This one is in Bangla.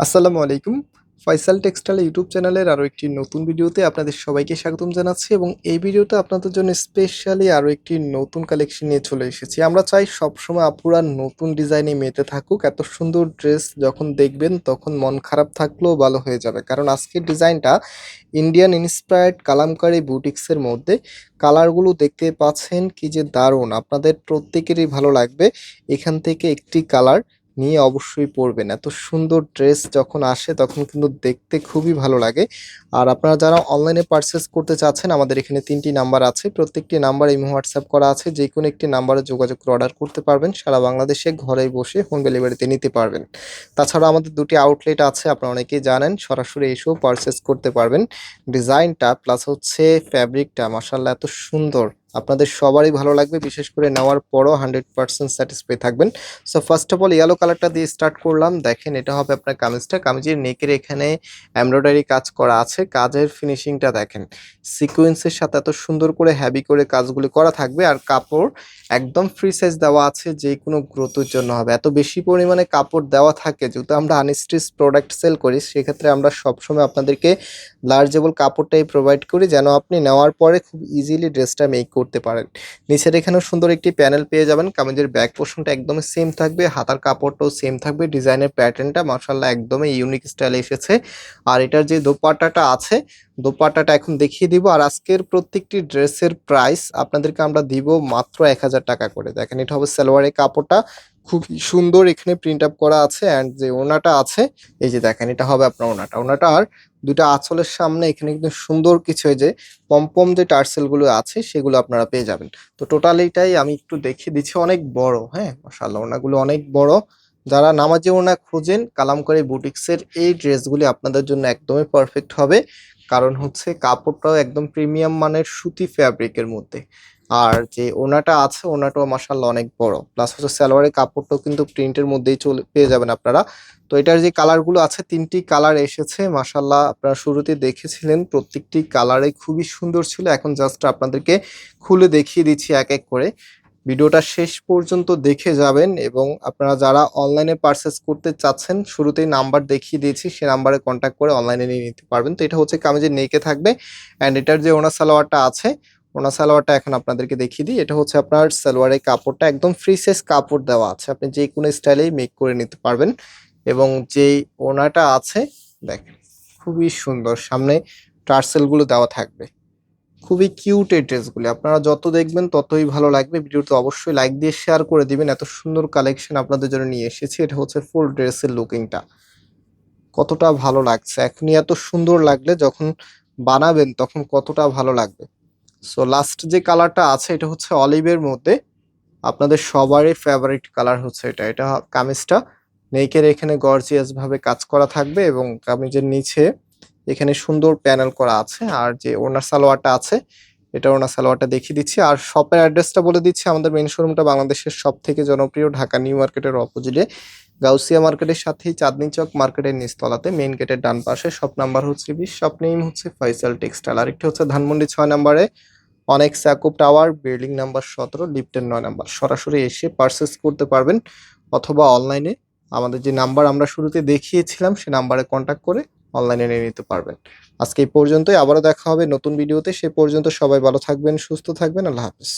আসসালামু আলাইকুম। ফয়সাল টেক্সটাইল ইউটিউব চ্যানেলের আরও একটি নতুন ভিডিওতে আপনাদের সবাইকে স্বাগতম জানাচ্ছি এবং এই ভিডিওতে আপনাদের জন্য স্পেশালি আরও একটি নতুন কালেকশন নিয়ে চলে এসেছি। আমরা চাই সবসময় আপুরা নতুন ডিজাইনে মেতে থাকুক। এত সুন্দর ড্রেস যখন দেখবেন তখন মন খারাপ থাকলেও ভালো হয়ে যাবে। কারণ আজকের ডিজাইনটা ইন্ডিয়ান ইন্সপায়ার্ড কালামকারী বুটিক্সের মধ্যে। কালারগুলো দেখতে পাচ্ছেন কি যে দারুণ। আপনাদের প্রত্যেকেরই ভালো লাগবে। এখান থেকে একটি কালার নিয়ে অবশ্যই পরবেন। এত সুন্দর ড্রেস যখন আসে তখন কিন্তু দেখতে খুবই ভালো লাগে। আর আপনারা যারা অনলাইনে পারচেস করতে চাচ্ছেন, আমাদের এখানে তিনটি নাম্বার আছে। প্রত্যেকটি নাম্বার এই হোয়াটসঅ্যাপ করা আছে। যে কোনো একটি নাম্বারে যোগাযোগ করে অর্ডার করতে পারবেন। সারা বাংলাদেশে ঘরে বসে হোম ডেলিভারিতে নিতে পারবেন। তাছাড়া আমাদের দুটি আউটলেট আছে, আপনারা অনেকেই জানেন। সরাসরি এসেও পারচেস করতে পারবেন। ডিজাইনটা প্লাস হচ্ছে ফ্যাব্রিকটা মাসাল্লাহ এত সুন্দর। আপনাদের সবারই ভালো লাগবে, বিশেষ করে নেওয়ার পরও হান্ড্রেড পার্সেন্ট স্যাটিসফাই থাকবেন। So first of all yellow কালারটা দিয়ে স্টার্ট করলাম। দেখেন, এটা হবে আপনার কামিজটা। কামিজের নেকের এখানে এমব্রয়ডারি কাজ করা আছে। কাজের ফিনিশিংটা দেখেন সিকোয়েন্সের সাথে এত সুন্দর করে হ্যাভি করে কাজগুলি করা থাকবে। আর কাপড় একদম ফ্রি সাইজ দেওয়া আছে, যে কোনো গ্রোথের জন্য হবে। এত বেশি পরিমাণে কাপড় দেওয়া থাকে, যেহেতু আমরা আনস্টিচ প্রোডাক্ট সেল করি, সেক্ষেত্রে আমরা সবসময় আপনাদেরকে লার্জেবল কাপড়টাই প্রোভাইড করি, যেন আপনি নেওয়ার পরে খুব ইজিলি ড্রেসটা মেক পারেন। নিচের এখানেও সুন্দর একটি প্যানেল পেয়ে যাবেন। কামিজের ব্যাক পোর্শনটা একদমই সেম থাকবে। হাতার কাপড়টাও সেম থাকবে। ডিজাইনের প্যাটার্নটা মার্শাল্লাহ একদমই ইউনিক স্টাইলে এসেছে। আর এটার যে দোপাট্টাটা আছে, দোপাট্টাটা এখন দেখিয়ে দিব। আর আজকের প্রত্যেকটি ড্রেসের প্রাইস আপনাদেরকে আমরা দিব মাত্র এক হাজার টাকা করে। দেখেন, এটা হবে সালোয়ারের কাপড়টা। খুব সুন্দর এখানে প্রিন্ট আপ করা আছে অ্যান্ড যে ওনাটা আছে, এই যে দেখেন এটা হবে আপনার ওনাটা। ওনাটা আর দুটা আঁচলের সামনে এখানে কিন্তু সুন্দর কিছু যে পম্পম যে টার্সেলগুলো আছে সেগুলো আপনারা পেয়ে যাবেন। তো টোটাল এইটাই আমি একটু দেখিয়ে দিচ্ছি, অনেক বড় হ্যাঁ? মাসাল্লাহ ওনাগুলো অনেক বড়। যারা নামাজে ওনা খোঁজেন কালামকারী বুটিক্সের এই ড্রেসগুলি আপনাদের জন্য একদমই পারফেক্ট হবে। কারণ হচ্ছে কাপড়টাও একদম প্রিমিয়াম মানের সুতি ফ্যাব্রিকের মধ্যে। আর যে ওনাটা আছে ওনাটাও মাসাল্লাহ অনেক বড়। প্লাস হচ্ছে সালোয়ারের কাপড়টাও কিন্তু প্রিন্টের মধ্যেই চলে, পেয়ে যাবেন আপনারা। তো এটার যে কালারগুলো আছে, তিনটি কালার এসেছে। মাসাল্লাহ আপনারা শুরুতে দেখেছিলেন, প্রত্যেকটি কালারে খুবই সুন্দর ছিল। এখন জাস্ট আপনাদেরকে খুলে দেখিয়ে দিচ্ছি এক এক করে। ভিডিওটা শেষ পর্যন্ত দেখে যাবেন এবং আপনারা যারা অনলাইনে পারচেস করতে চাচ্ছেন, শুরুতেই নাম্বার দেখিয়ে দিয়েছি। সে নাম্বারে কন্ট্যাক্ট করে অনলাইনে নিয়ে নিতে পারবেন। তো এটা হচ্ছে কামিজের নেকে থাকবে। অ্যান্ড এটার যে ওনার সালোয়ারটা আছে ওনা সালোয়ারটা এখন আপনাদেরকে দেখিয়ে দিই। এটা হচ্ছে আপনার সালোয়ারের কাপড়টা, একদম ফ্রি সাইজ কাপড় দেওয়া আছে। আপনি যে কোনো স্টাইলেই মেক করে নিতে পারবেন। এবং যেই ওনাটা আছে, দেখেন, খুবই সুন্দর। সামনে টার্সেলগুলো দেওয়া থাকবে। খুবই কিউট এই ড্রেসগুলি আপনারা যত দেখবেন, ততই ভালো লাগবে। ভিডিওতে অবশ্যই লাইক দিয়ে শেয়ার করে দিবেন। এত সুন্দর কালেকশন আপনাদের জন্য নিয়ে এসেছি। এটা হচ্ছে ফুল ড্রেসের লুকিংটা কতটা ভালো লাগছে। এখনই এত সুন্দর লাগলে যখন বানাবেন, তখন কতটা ভালো লাগবে। সো লাস্ট যে কালারটা আছে, এটা হচ্ছে অলিভের মধ্যে। আপনাদের সবারই ফেভারিট কালার হচ্ছে এটা। এটা কামিজটা। নেকের এখানে গর্জিয়াস ভাবে কাজ করা থাকবে এবং কামিজের নিচে এখানে সুন্দর প্যানেল করা আছে। আর যে ওনার সালোয়ারটা আছে, এটা ওনার সালোয়ারটা দেখিয়ে দিচ্ছি। আর শপের অ্যাড্রেসটা বলে দিচ্ছি। আমাদের মেন শোরুমটা বাংলাদেশের সব থেকে জনপ্রিয়, ঢাকা নিউ মার্কেটের অপোজিটে গাউসিয়া মার্কেটের সাথেই চাঁদনি চক মার্কেটের নিচতলাতে মেইন গেটের ডান পাশে। শপ নাম্বার হচ্ছে বিশ শপ নেম হচ্ছে ফয়সাল টেক্সটাইল আরেকটি হচ্ছে ধানমন্ডি ছয় নাম্বারে। অনেক স্যাকুপ টাওয়ার বিল্ডিং নাম্বার সতেরো লিফটের নয় নাম্বার সরাসরি এসে পারচেস করতে পারবেন অথবা অনলাইনে আমাদের যে নাম্বার আমরা শুরুতে দেখিয়েছিলাম, সে নাম্বারে কন্ট্যাক্ট করে অনলাইনে নিয়ে নিতে পারবেন। আজকে এই পর্যন্তই। আবারও দেখা হবে নতুন ভিডিওতে সে পর্যন্ত সবাই ভালো থাকবেন, সুস্থ থাকবেন। আল্লাহ হাফিজ।